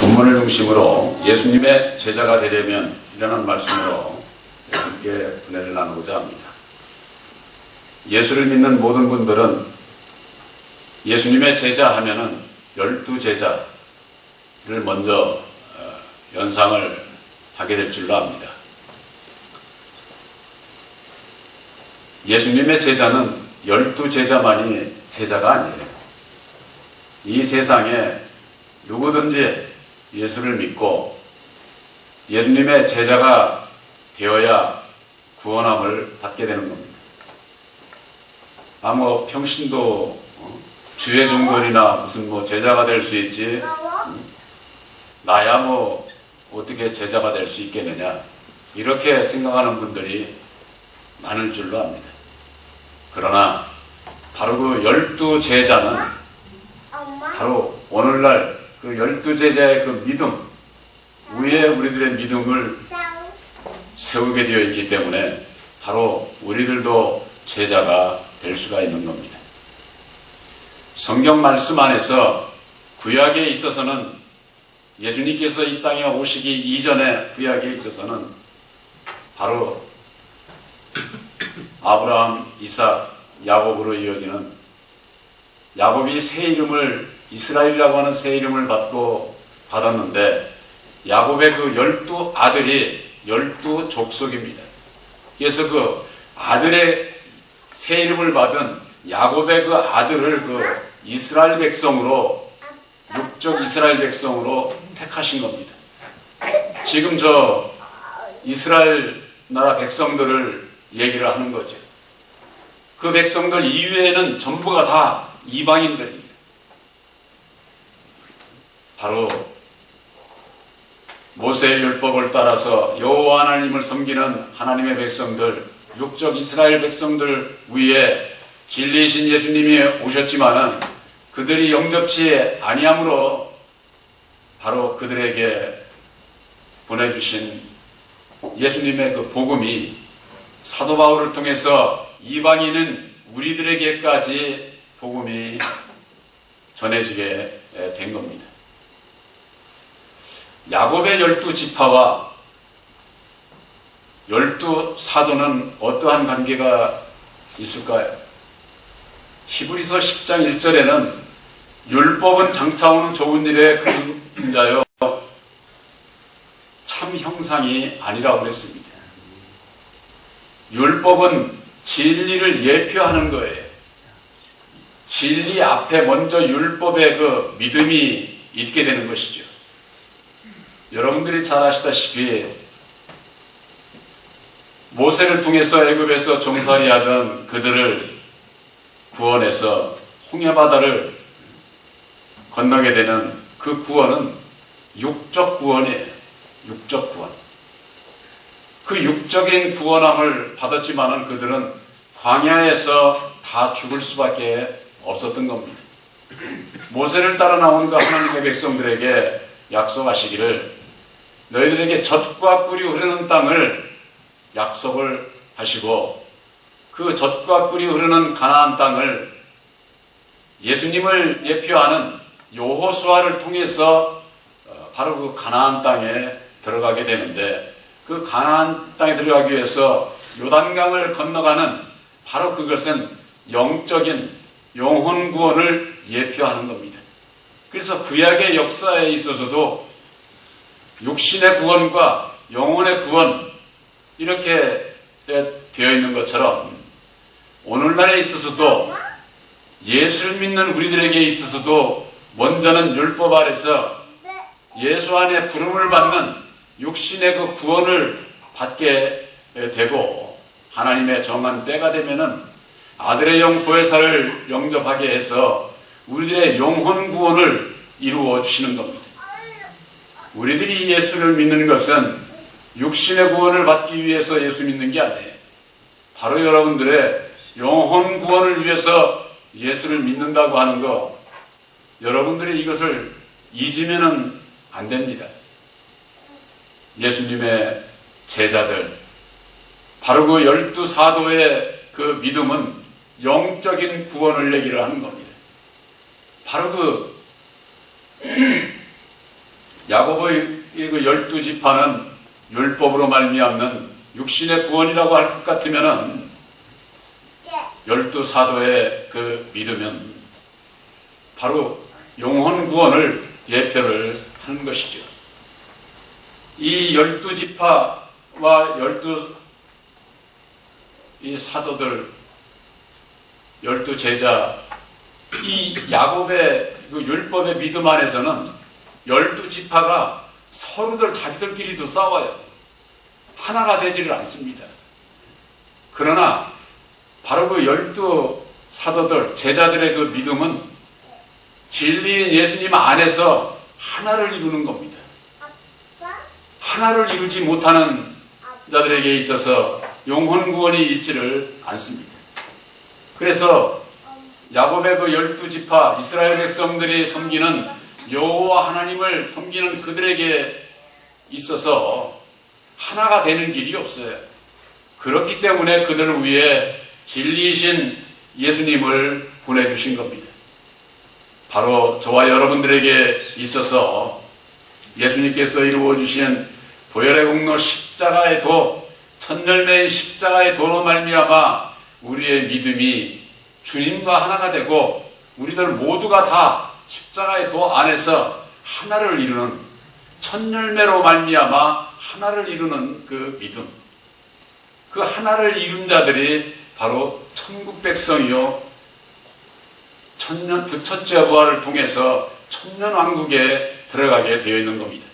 본문을 중심으로 예수님의 제자가 되려면 이라는 말씀으로 함께 은혜를 나누고자 합니다. 예수를 믿는 모든 분들은 예수님의 제자 하면은 열두 제자를 먼저 어, 연상을 하게 될 줄로 압니다. 예수님의 제자는 열두 제자만이 제자가 아니에요. 이 세상에 누구든지 예수를 믿고 예수님의 제자가 되어야 구원함을 받게 되는 겁니다. 아, 뭐, 평신도 어, 주의 종걸이나 무슨 뭐 제자가 될 수 있지. 나야 뭐 어떻게 제자가 될 수 있겠느냐. 이렇게 생각하는 분들이 많을 줄로 압니다. 그러나 바로 그 열두 제자는 바로 오늘날 그 열두 제자의 그 믿음 위에 우리들의 믿음을 세우게 되어 있기 때문에 바로 우리들도 제자가 될 수가 있는 겁니다. 성경 말씀 안에서 구약에 있어서는 예수님께서 이 땅에 오시기 이전에 구약에 있어서는 바로 아브라함, 이삭, 야곱으로 이어지는 야곱이 새 이름을 이스라엘이라고 하는 새 이름을 받고 받았는데 야곱의 그 열두 아들이 열두 족속입니다. 그래서 그 아들의 새 이름을 받은 야곱의 그 아들을 그 이스라엘 백성으로 육적 이스라엘 백성으로 택하신 겁니다. 지금 저 이스라엘 나라 백성들을 얘기를 하는 거죠. 그 백성들 이외에는 전부가 다 이방인들입니다. 바로 모세의 율법을 따라서 여호와 하나님을 섬기는 하나님의 백성들, 육적 이스라엘 백성들 위에 진리이신 예수님이 오셨지만은 그들이 영접치 아니함으로 바로 그들에게 보내주신 예수님의 그 복음이 사도 바울을 통해서 이방인은 우리들에게까지 복음이 전해지게 된 겁니다. 야곱의 열두 지파와 열두 사도는 어떠한 관계가 있을까요? 히브리서 10장 1절에는 율법은 장차오는 좋은 일에 그림자요 참 형상이 아니라고 그랬습니다. 율법은 진리를 예표하는 거예요. 진리 앞에 먼저 율법의 그 믿음이 있게 되는 것이죠. 여러분들이 잘 아시다시피 모세를 통해서 애굽에서 종살이하던 그들을 구원해서 홍해바다를 건너게 되는 그 구원은 육적 구원이에요. 육적 구원. 그 육적인 구원함을 받았지만은 그들은 광야에서 다 죽을 수밖에 없었던 겁니다. 모세를 따라 나온 그 하나님의 백성들에게 약속하시기를 너희들에게 젖과 꿀이 흐르는 땅을 약속을 하시고 그 젖과 꿀이 흐르는 가나안 땅을 예수님을 예표하는 요호수아를 통해서 어, 바로 그 가나안 땅에 들어가게 되는데 그 가나안 땅에 들어가기 위해서 요단강을 건너가는 바로 그것은 영적인 영혼 구원을 예표하는 겁니다. 그래서 구약의 역사에 있어서도 육신의 구원과 영혼의 구원 이렇게 되어 있는 것처럼 오늘날에 있어서도 예수를 믿는 우리들에게 있어서도 먼저는 율법 아래서 예수 안에 부름을 받는 육신의 그 구원을 받게 되고 하나님의 정한 때가 되면은 아들의 영 보혜사를 영접하게 해서 우리들의 영혼 구원을 이루어 주시는 겁니다. 우리들이 예수를 믿는 것은 육신의 구원을 받기 위해서 예수 믿는 게 아니에요. 바로 여러분들의 영혼 구원을 위해서 예수를 믿는다고 하는 거, 여러분들이 이것을 잊으면 안 됩니다. 예수님의 제자들, 바로 그 열두 사도의 그 믿음은 영적인 구원을 얘기를 하는 겁니다. 바로 그 야곱의 그 열두 지파는 율법으로 말미암는 육신의 구원이라고 할 것 같으면은 열두 사도의 그 믿으면 바로 영혼 구원을 예표를 하는 것이죠. 이 열두 지파와 열두 이 사도들 열두 제자 이 야곱의 그 율법의 믿음 안에서는 열두 지파가 서로들 자기들끼리도 싸워요. 하나가 되지를 않습니다. 그러나 바로 그 열두 사도들 제자들의 그 믿음은 진리인 예수님 안에서 하나를 이루는 겁니다. 하나를 이루지 못하는 자들에게 있어서 영혼 구원이 있지를 않습니다. 그래서 야곱의 그 열두 지파 이스라엘 백성들이 섬기는 여호와 하나님을 섬기는 그들에게 있어서 하나가 되는 길이 없어요. 그렇기 때문에 그들을 위해 진리이신 예수님을 보내주신 겁니다. 바로 저와 여러분들에게 있어서 예수님께서 이루어주신 보혈의 공로 십자가의 도, 천열매의 십자가의 도로 말미암아 우리의 믿음이 주님과 하나가 되고 우리들 모두가 다 십자가의 도 안에서 하나를 이루는 천 열매로 말미암아 하나를 이루는 그 믿음. 그 하나를 이룬 자들이 바로 천국 백성이요. 천년, 그 첫째 부활을 통해서 천년 왕국에 들어가게 되어 있는 겁니다.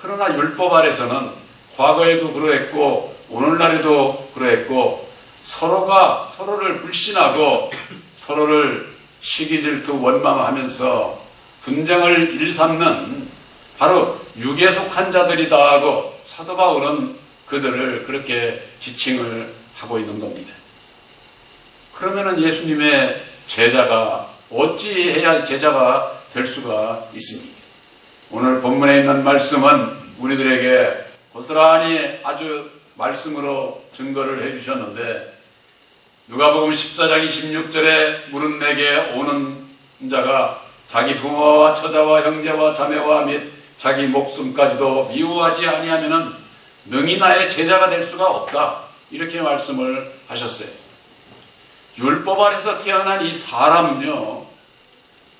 그러나 율법 아래서는 과거에도 그러했고, 오늘날에도 그러했고, 서로가 서로를 불신하고, 서로를 시기 질투 원망하면서 분쟁을 일삼는 바로 육에 속한 자들이다 하고 사도 바울은 그들을 그렇게 지칭을 하고 있는 겁니다. 그러면은 예수님의 제자가 어찌 해야 제자가 될 수가 있습니까? 오늘 본문에 있는 말씀은 우리들에게 고스란히 아주 말씀으로 증거를 해주셨는데 누가복음 14장 26절에 물은 내게 오는 자가 자기 부모와 처자와 형제와 자매와 및 자기 목숨까지도 미워하지 아니하면은 능히 나의 제자가 될 수가 없다. 이렇게 말씀을 하셨어요. 율법 안에서 태어난 이 사람은요,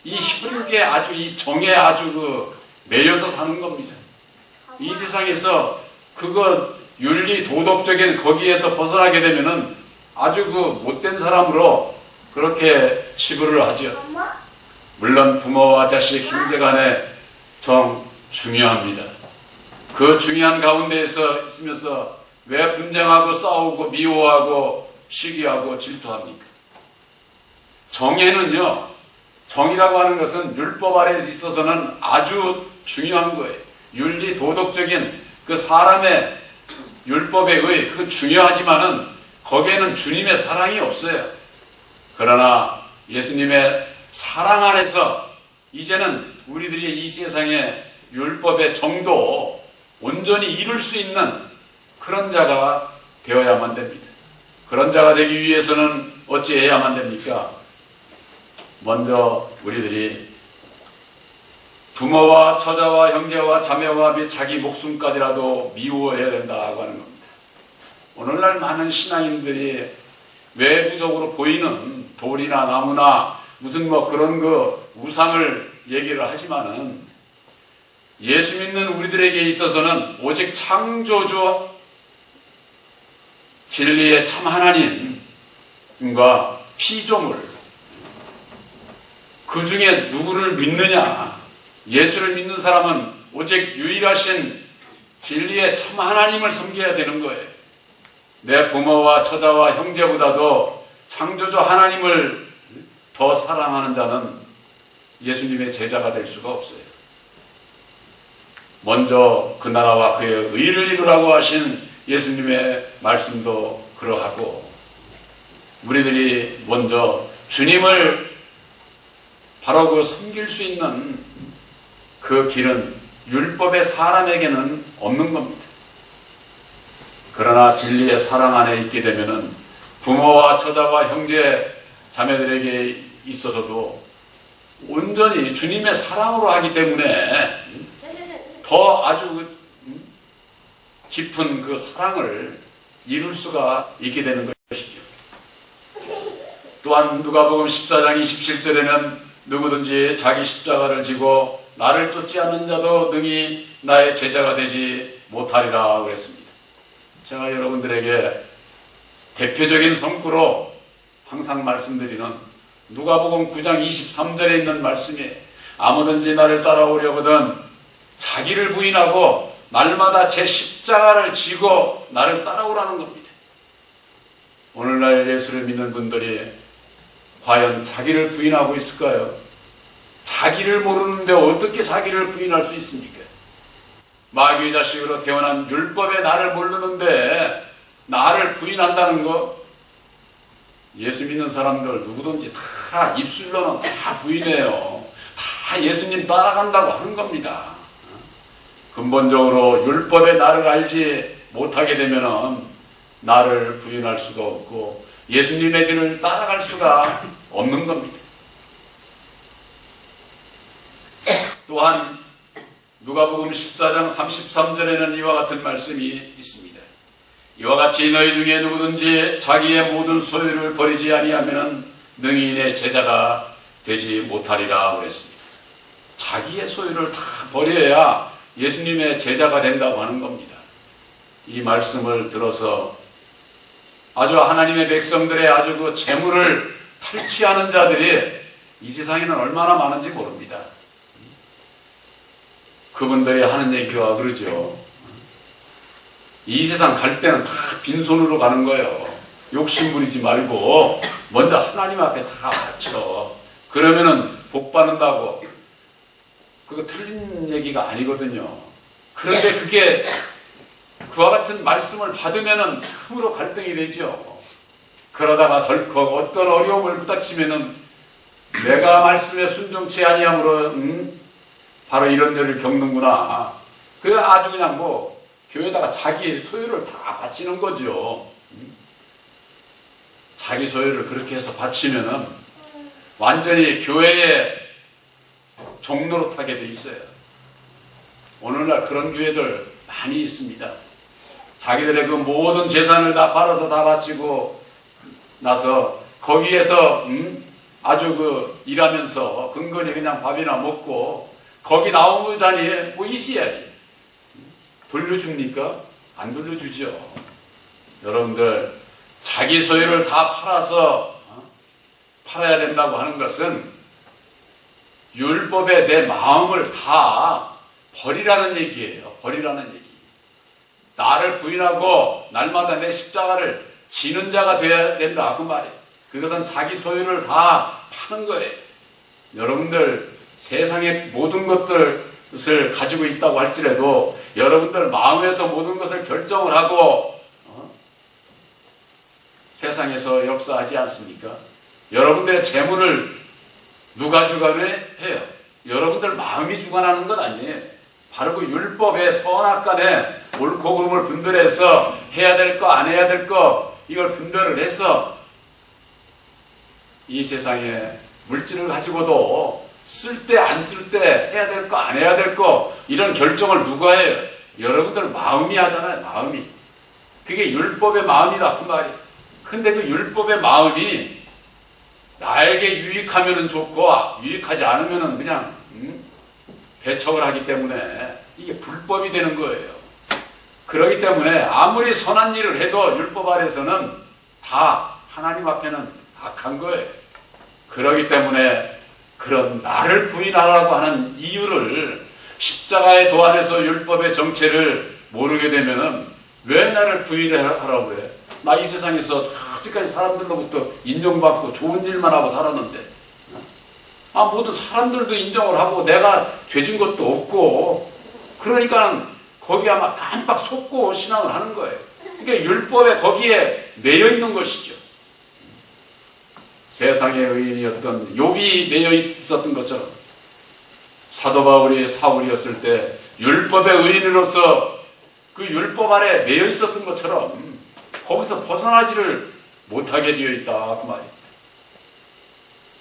이 혈육에 아주 이 정에 아주 그 매여서 사는 겁니다. 이 세상에서 그거 윤리 도덕적인 거기에서 벗어나게 되면은 아주 그 못된 사람으로 그렇게 치부를 하죠. 물론 부모와 자식 형제 간의 정 중요합니다. 그 중요한 가운데에서 있으면서 왜 분쟁하고 싸우고 미워하고 시기하고 질투합니까? 정에는요, 정이라고 하는 것은 율법 아래에 있어서는 아주 중요한 거예요. 윤리 도덕적인 그 사람의 율법에 의해 그 중요하지만은 거기에는 주님의 사랑이 없어요. 그러나 예수님의 사랑 안에서 이제는 우리들이 이 세상에 율법의 정도 온전히 이룰 수 있는 그런 자가 되어야만 됩니다. 그런 자가 되기 위해서는 어찌해야만 됩니까? 먼저 우리들이 부모와 처자와 형제와 자매와 및 자기 목숨까지라도 미워해야 된다고 하는 겁니다. 오늘날 많은 신앙인들이 외부적으로 보이는 돌이나 나무나 무슨 뭐 그런 그 우상을 얘기를 하지만은 예수 믿는 우리들에게 있어서는 오직 창조주 진리의 참 하나님과 피조물 그 중에 누구를 믿느냐 예수를 믿는 사람은 오직 유일하신 진리의 참 하나님을 섬겨야 되는 거예요. 내 부모와 처자와 형제보다도 창조주 하나님을 더 사랑하는 자는 예수님의 제자가 될 수가 없어요. 먼저 그 나라와 그의 의를 이루라고 하신 예수님의 말씀도 그러하고 우리들이 먼저 주님을 바로 그 섬길 수 있는 그 길은 율법의 사람에게는 없는 겁니다. 그러나 진리의 사랑 안에 있게 되면은 부모와 처자와 형제 자매들에게 있어서도 온전히 주님의 사랑으로 하기 때문에 더 아주 그, 음, 깊은 그 사랑을 이룰 수가 있게 되는 것이죠. 또한 누가복음 14장 27절에는 누구든지 자기 십자가를 지고 나를 쫓지 않는 자도 능히 나의 제자가 되지 못하리라 그랬습니다. 제가 여러분들에게 대표적인 성구로 항상 말씀드리는 누가복음 9장 23절에 있는 말씀이 아무든지 나를 따라오려거든 자기를 부인하고 날마다 제 십자가를 지고 나를 따라오라는 겁니다. 오늘날 예수를 믿는 분들이 과연 자기를 부인하고 있을까요? 자기를 모르는데 어떻게 자기를 부인할 수 있습니까? 마귀의 자식으로 태어난 율법의 나를 모르는데 나를 부인한다는 거 예수 믿는 사람들 누구든지 다 입술로는 다 부인해요. 다 예수님 따라간다고 하는 겁니다. 근본적으로 율법의 나를 알지 못하게 되면은 나를 부인할 수가 없고 예수님의 길을 따라갈 수가 없는 겁니다. 또한 누가복음 14장 33절에는 이와 같은 말씀이 있습니다. 이와 같이 너희 중에 누구든지 자기의 모든 소유를 버리지 아니하면 능히 내 제자가 되지 못하리라 그랬습니다. 자기의 소유를 다 버려야 예수님의 제자가 된다고 하는 겁니다. 이 말씀을 들어서 아주 하나님의 백성들의 아주 그 재물을 탈취하는 자들이 이 세상에는 얼마나 많은지 모릅니다. 그분들이 하는 얘기와 그러죠. 이 세상 갈 때는 다 빈손으로 가는 거예요. 욕심 부리지 말고 먼저 하나님 앞에 다 바쳐. 그러면은 복 받는다고. 그거 틀린 얘기가 아니거든요. 그런데 그게 그와 같은 말씀을 받으면은 참으로 갈등이 되죠. 그러다가 덜컥 어떤 어려움을 부닥치면은 내가 말씀에 순종치 아니함으로 음, 바로 이런 일을 겪는구나. 그 아주 그냥 뭐 교회에다가 자기 소유를 다 바치는 거죠. 음? 자기 소유를 그렇게 해서 바치면은 완전히 교회의 종로로 타게 돼 있어요. 오늘날 그런 교회들 많이 있습니다. 자기들의 그 모든 재산을 다 팔아서 다 바치고 나서 거기에서 음? 아주 그 일하면서 근근히 그냥 밥이나 먹고 거기 나오는 자리에 뭐 있어야지. 돌려줍니까? 안 돌려주죠. 여러분들 자기 소유를 다 팔아서 어? 팔아야 된다고 하는 것은 율법에 내 마음을 다 버리라는 얘기예요. 버리라는 얘기. 나를 부인하고 날마다 내 십자가를 지는 자가 되어야 된다. 그 말이에요. 그것은 자기 소유를 다 파는 거예요. 여러분들 세상의 모든 것들을 가지고 있다고 할지라도 여러분들 마음에서 모든 것을 결정을 하고 어? 세상에서 역사하지 않습니까? 여러분들의 재물을 누가 주관해 해요? 여러분들 마음이 주관하는 것 아니에요. 바로 그 율법의 선악 간에 옳고 그름을 분별해서 해야 될 거, 안 해야 될 거, 이걸 분별을 해서 이 세상에 물질을 가지고도 쓸 때, 안 쓸 때, 해야 될 거, 안 해야 될 거, 이런 결정을 누가 해요? 여러분들 마음이 하잖아요, 마음이. 그게 율법의 마음이다, 그 말이. 근데 그 율법의 마음이 나에게 유익하면 좋고, 유익하지 않으면 그냥, 음, 배척을 하기 때문에 이게 불법이 되는 거예요. 그러기 때문에 아무리 선한 일을 해도 율법 아래서는 다 하나님 앞에는 악한 거예요. 그러기 때문에 그런 나를 부인하라고 하는 이유를 십자가의 도안에서 율법의 정체를 모르게 되면은 왜 나를 부인하라고 해? 나 이 세상에서 아직까지 사람들로부터 인정받고 좋은 일만 하고 살았는데 아 모든 사람들도 인정을 하고 내가 죄진 것도 없고 그러니까는 거기 아마 깜빡 속고 신앙을 하는 거예요. 그러니까 율법에 거기에 매여 있는 것이죠. 세상의 의인이었던 욥이 매여 있었던 것처럼 사도 바울이 사울이었을 때 율법의 의인으로서 그 율법 아래 매여 있었던 것처럼 거기서 벗어나지를 못하게 되어 있다 그 말이에요.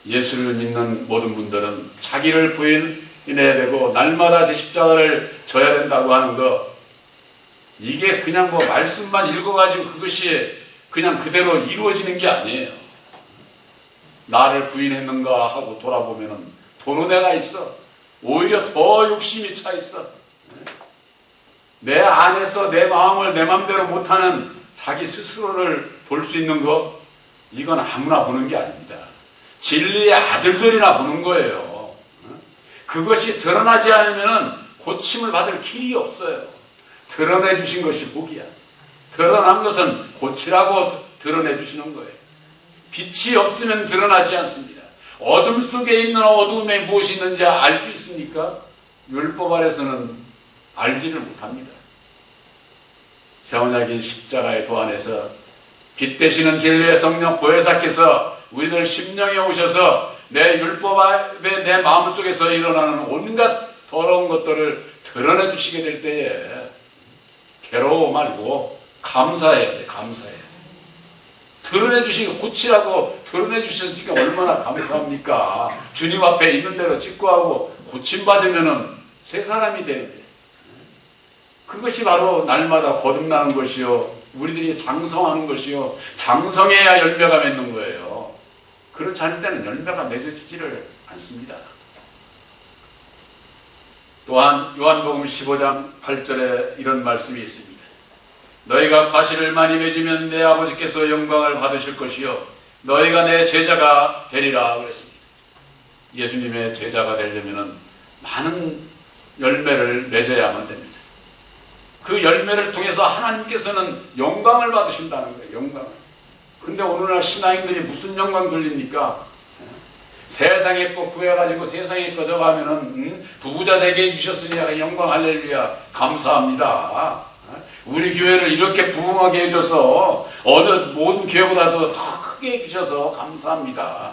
예수를 믿는 모든 분들은 자기를 인해야 되고 날마다 제 십자가를 져야 된다고 하는 거 이게 그냥 뭐 말씀만 읽어가지고 그것이 그냥 그대로 이루어지는 게 아니에요. 나를 부인했는가 하고 돌아보면은 도로내가 있어. 오히려 더 욕심이 차 있어. 내 안에서 내 마음을 내 마음대로 못하는 자기 스스로를 볼 수 있는 거 이건 아무나 보는 게 아닙니다. 진리의 아들들이나 보는 거예요. 그것이 드러나지 않으면 고침을 받을 길이 없어요. 드러내 주신 것이 복이야. 드러난 것은 고치라고 드러내 주시는 거예요. 빛이 없으면 드러나지 않습니다. 어둠 속에 있는 어둠에 무엇이 있는지 알 수 있습니까? 율법 아래서는 알지를 못합니다. 세원약인 십자가의 도 안에서 빛 되시는 진리의 성령 보혜사께서 우리들 심령에 오셔서 내 율법 앞에 내 마음속에서 일어나는 온갖 더러운 것들을 드러내 주시게 될 때에 괴로워 말고 감사해야 돼, 감사해. 드러내 주시고 고치라고 드러내 주셨으니까 얼마나 감사합니까? 주님 앞에 있는 대로 직구하고 고침 받으면은 새 사람이 되는데. 그것이 바로 날마다 거듭나는 것이요. 우리들이 장성하는 것이요. 장성해야 열매가 맺는 거예요. 그렇지 않을 때는 열매가 맺어지지를 않습니다. 또한 요한복음 15장 8절에 이런 말씀이 있습니다. 너희가 과실을 많이 맺으면 내 아버지께서 영광을 받으실 것이요. 너희가 내 제자가 되리라 그랬습니다. 예수님의 제자가 되려면 많은 열매를 맺어야만 됩니다. 그 열매를 통해서 하나님께서는 영광을 받으신다는 거예요. 영광을. 근데 오늘날 신앙인들이 무슨 영광 돌립니까? 세상에 꼭 구해가지고 세상에 꺼져가면은 음, 부부자 되게 해주셨으니 영광 할렐루야 감사합니다. 우리 교회를 이렇게 부흥하게 해줘서 어느 모든 교회보다도 더 크게 해주셔서 감사합니다.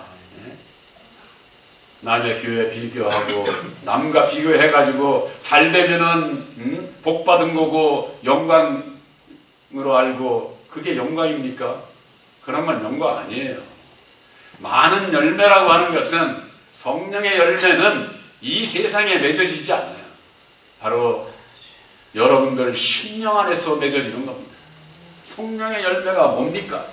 남의 교회 비교하고 남과 비교해가지고 잘 되면은 음, 복 받은 거고 영광으로 알고 그게 영광입니까? 그런 건 영광 아니에요. 많은 열매라고 하는 것은 성령의 열매는 이 세상에 맺어지지 않아요. 바로 여러분들 심령 안에서 맺어지는 겁니다. 성령의 열매가 뭡니까?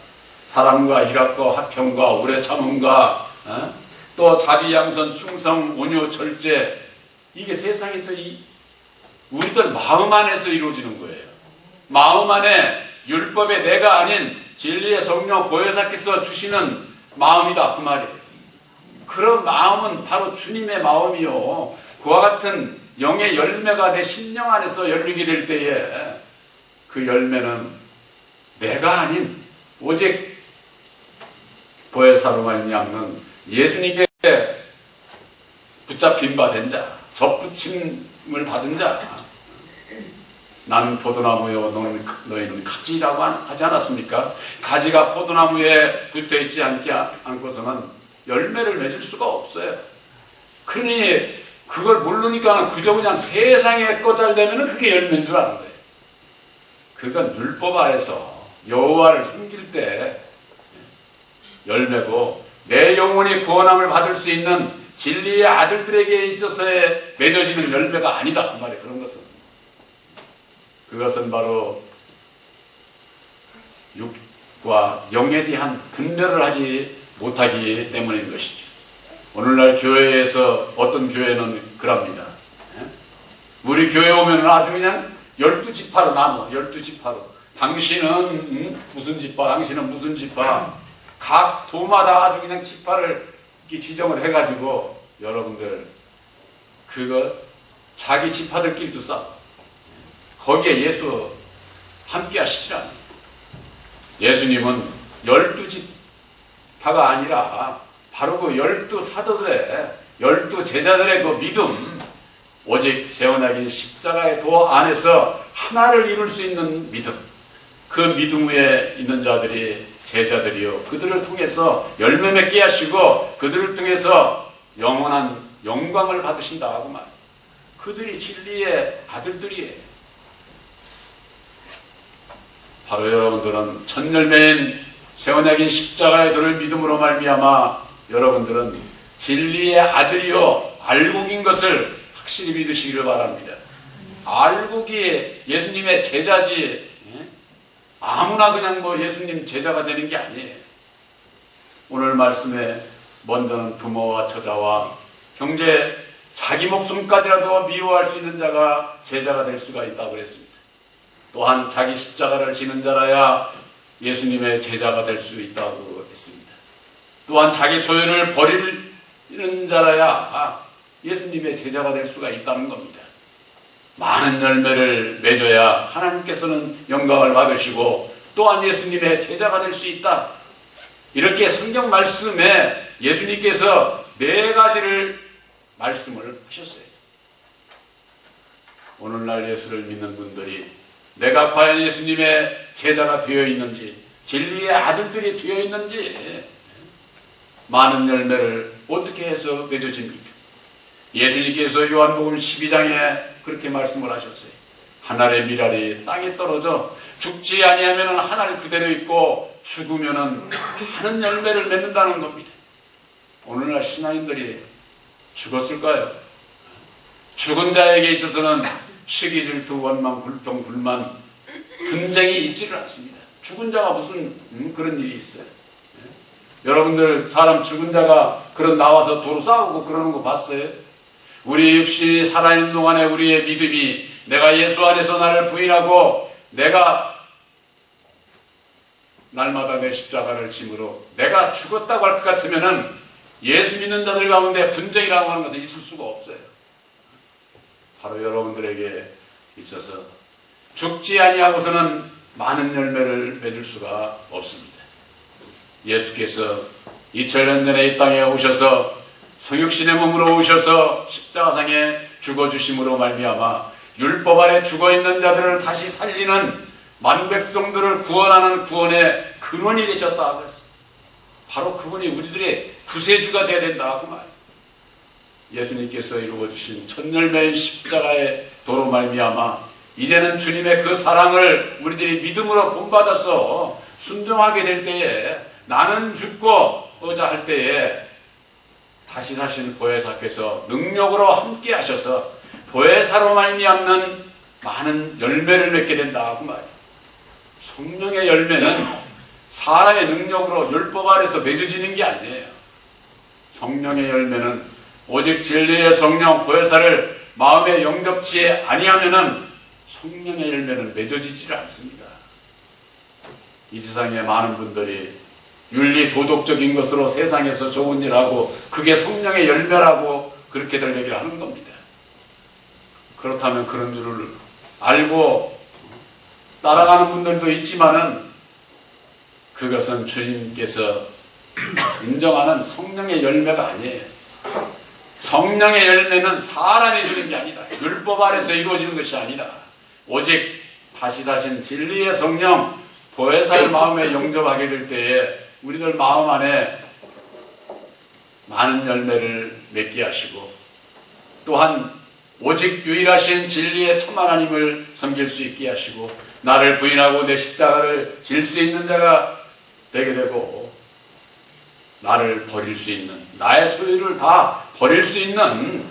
사랑과 희락과 화평과 오래 참음과 어? 또 자비 양선 충성 온유 절제 이게 세상에서 이 우리들 마음 안에서 이루어지는 거예요. 마음 안에 율법의 내가 아닌 진리의 성령 보혜사께서 주시는 마음이다 그 말이에요. 그런 마음은 바로 주님의 마음이요. 그와 같은 영의 열매가 내 심령 안에서 열리게 될 때에 그 열매는 내가 아닌 오직 보혜사로 말미암는 예수님께 붙잡힌 바 된 자, 접붙임을 받은 자. 나는 포도나무요, 너는, 너희는 가지라고 하지 않았습니까? 가지가 포도나무에 붙어 있지 않게 않고서는 열매를 맺을 수가 없어요. 그러니 그걸 모르니까 그저 그냥 세상에 꺼잘되면 그게 열매인 줄 아는 거예요. 그건 율법 아래서 여호와를 섬길 때 열매고 내 영혼이 구원함을 받을 수 있는 진리의 아들들에게 있어서의 맺어지는 열매가 아니다. 그 말이에요. 그런 것은. 그것은 바로 육과 영에 대한 분별을 하지 못하기 때문인 것이죠. 오늘날 교회에서 어떤 교회는 그럽니다. 예? 우리 교회 오면 아주 그냥 열두 지파로 나눠, 열두 지파로. 당신은 음, 무슨 지파, 당신은 무슨 지파. 각 도마다 아주 그냥 지파를 지정을 해가지고 여러분들 그거 자기 지파들끼리도 싸워. 거기에 예수 함께 하시지 않아요. 예수님은 열두 지파가 아니라 바로 그 열두 사도들의 열두 제자들의 그 믿음 오직 세워나긴 십자가의 도 안에서 하나를 이룰 수 있는 믿음. 그 믿음 위에 있는 자들이 제자들이요. 그들을 통해서 열매 맺게 하시고 그들을 통해서 영원한 영광을 받으신다 하고 말 그들이 진리의 아들들이에요. 바로 여러분들은 첫 열매인 세원약인 십자가의 도를 믿음으로 말미암아 여러분들은 진리의 아들이요 알곡인 것을 확실히 믿으시기를 바랍니다. 알고기에 예수님의 제자지 예? 아무나 그냥 뭐 예수님 제자가 되는 게 아니에요. 오늘 말씀에 먼저는 부모와 처자와 형제 자기 목숨까지라도 미워할 수 있는 자가 제자가 될 수가 있다고 그랬습니다. 또한 자기 십자가를 지는 자라야 예수님의 제자가 될 수 있다고 했습니다. 또한 자기 소유를 버리는 자라야 예수님의 제자가 될 수가 있다는 겁니다. 많은 열매를 맺어야 하나님께서는 영광을 받으시고 또한 예수님의 제자가 될 수 있다. 이렇게 성경 말씀에 예수님께서 네 가지를 말씀을 하셨어요. 오늘날 예수를 믿는 분들이 내가 과연 예수님의 제자가 되어 있는지, 진리의 아들들이 되어 있는지, 많은 열매를 어떻게 해서 맺어집니까? 예수님께서 요한복음 12장에 그렇게 말씀을 하셨어요. 하늘의 미랄이 땅에 떨어져 죽지 아니하면 하늘 그대로 있고 죽으면은 많은 열매를 맺는다는 겁니다. 오늘날 신앙인들이 죽었을까요? 죽은 자에게 있어서는 시기 질투 원망 불평 불만 분쟁이 있지를 않습니다. 죽은 자가 무슨 음, 그런 일이 있어요? 예? 여러분들 사람 죽은 자가 그런 나와서 도로 싸우고 그러는 거 봤어요? 우리 육신이 살아있는 동안에 우리의 믿음이 내가 예수 안에서 나를 부인하고 내가 날마다 내 십자가를 짐으로 내가 죽었다고 할 것 같으면은 예수 믿는 자들 가운데 분쟁이라고 하는 것은 있을 수가 없어요. 바로 여러분들에게 있어서 죽지 아니하고서는 많은 열매를 맺을 수가 없습니다. 예수께서 2000년 전에 이 땅에 오셔서 성육신의 몸으로 오셔서 십자가상에 죽어주심으로 말미암아 율법 아래 죽어있는 자들을 다시 살리는 만백성들을 구원하는 구원의 근원이 되셨다. 그랬어. 바로 그분이 우리들의 구세주가 되어야 된다. 그 말. 예수님께서 이루어주신 천열매의 십자가의 도로 말미암아 이제는 주님의 그 사랑을 우리들이 믿음으로 본받아서 순종하게 될 때에 나는 죽고 어자 할 때에 다시 사신 보혜사께서 능력으로 함께 하셔서 보혜사로 말미암는 많은 열매를 맺게 된다 그 말이에요. 성령의 열매는 사람의 능력으로 율법 아래서 맺어지는 게 아니에요. 성령의 열매는 오직 진리의 성령 보혜사를 마음에 영접치 아니하면은 성령의 열매는 맺어지질 않습니다. 이 세상에 많은 분들이 윤리 도덕적인 것으로 세상에서 좋은 일하고 그게 성령의 열매라고 그렇게들 얘기를 하는 겁니다. 그렇다면 그런 줄을 알고 따라가는 분들도 있지만은 그것은 주님께서 인정하는 성령의 열매가 아니에요. 성령의 열매는 사람이 주는 게 아니다. 율법 아래서 이루어지는 것이 아니다. 오직 다시 다신 진리의 성령, 보혜사를 마음에 영접하게 될 때에 우리들 마음 안에 많은 열매를 맺게 하시고 또한 오직 유일하신 진리의 참 하나님을 섬길 수 있게 하시고 나를 부인하고 내 십자가를 질 수 있는 자가 되게 되고 나를 버릴 수 있는 나의 소유를 다 버릴 수 있는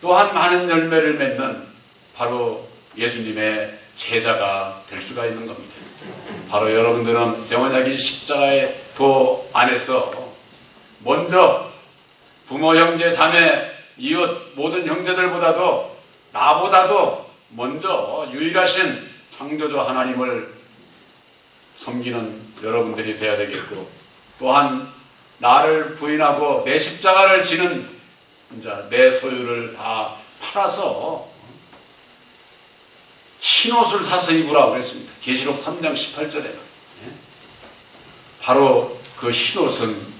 또한 많은 열매를 맺는 바로 예수님의 제자가 될 수가 있는 겁니다. 바로 여러분들은 세원약이 십자가의 도 안에서 먼저 부모, 형제, 자매, 이웃 모든 형제들보다도 나보다도 먼저 유일하신 창조주 하나님을 섬기는 여러분들이 되어야 되겠고 또한 나를 부인하고 내 십자가를 지는 자, 내 소유를 다 팔아서 흰옷을 사서 입으라고 그랬습니다. 계시록 3장 18절에 바로 그 흰옷은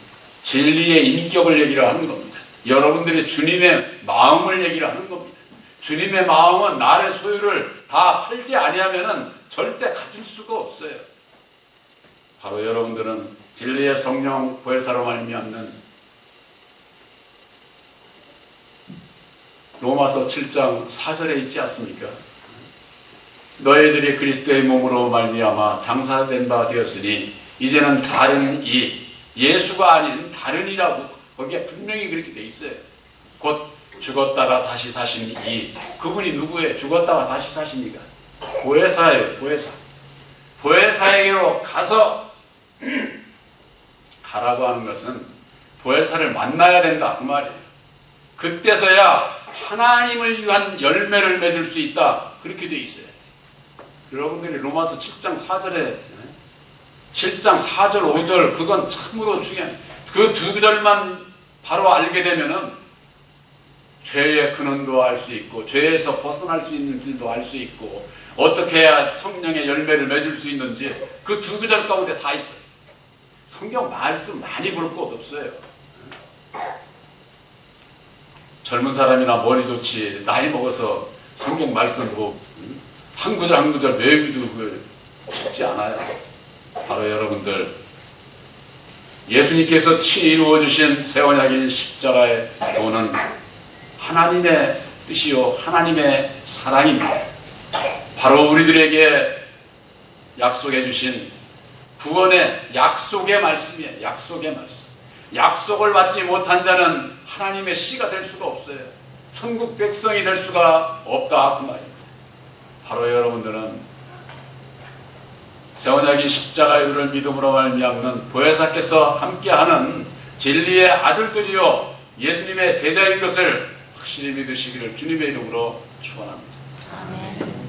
진리의 인격을 얘기를 하는 겁니다. 여러분들이 주님의 마음을 얘기를 하는 겁니다. 주님의 마음은 나의 소유를 다 팔지 아니하면은 절대 가질 수가 없어요. 바로 여러분들은 진리의 성령 보혜사로 말미암는 로마서 7장 4절에 있지 않습니까? 너희들이 그리스도의 몸으로 말미암아 장사된 바 되었으니 이제는 다른 이 예수가 아닌 다른 이라고 거기에 분명히 그렇게 돼 있어요. 곧 죽었다가 다시 사신 이 그분이 누구예요? 죽었다가 다시 사십니까? 보혜사예요. 보혜사. 보혜사에게로 가서 가라고 하는 것은 보혜사를 만나야 된다 그 말이에요. 그때서야 하나님을 위한 열매를 맺을 수 있다 그렇게 돼 있어요. 여러분들이 로마서 7장 4절에 7장 4절 5절 그건 참으로 중요한 그 두 절만 바로 알게 되면은 죄의 근원도 알 수 있고 죄에서 벗어날 수 있는 길도 알 수 있고 어떻게 해야 성령의 열매를 맺을 수 있는지 그 두 구절 가운데 다 있어요. 성경 말씀 많이 볼 것 없어요. 젊은 사람이나 머리 좋지 나이 먹어서 성경 말씀 뭐 한 구절 한 구절 외우기도 그 쉽지 않아요. 바로 여러분들 예수님께서 친히 이루어 주신 세원약인 십자가의 도는 하나님의 뜻이요 하나님의 사랑입니다. 바로 우리들에게 약속해 주신 구원의 약속의 말씀이에요. 약속의 말씀. 약속을 받지 못한 자는 하나님의 씨가 될 수가 없어요. 천국 백성이 될 수가 없다 그 말입니다. 바로 여러분들은 세원약이 십자가의 믿음으로 말미암는 보혜사께서 함께하는 진리의 아들들이요 예수님의 제자인 것을 확실히 믿으시기를 주님의 이름으로 축원합니다. 아멘.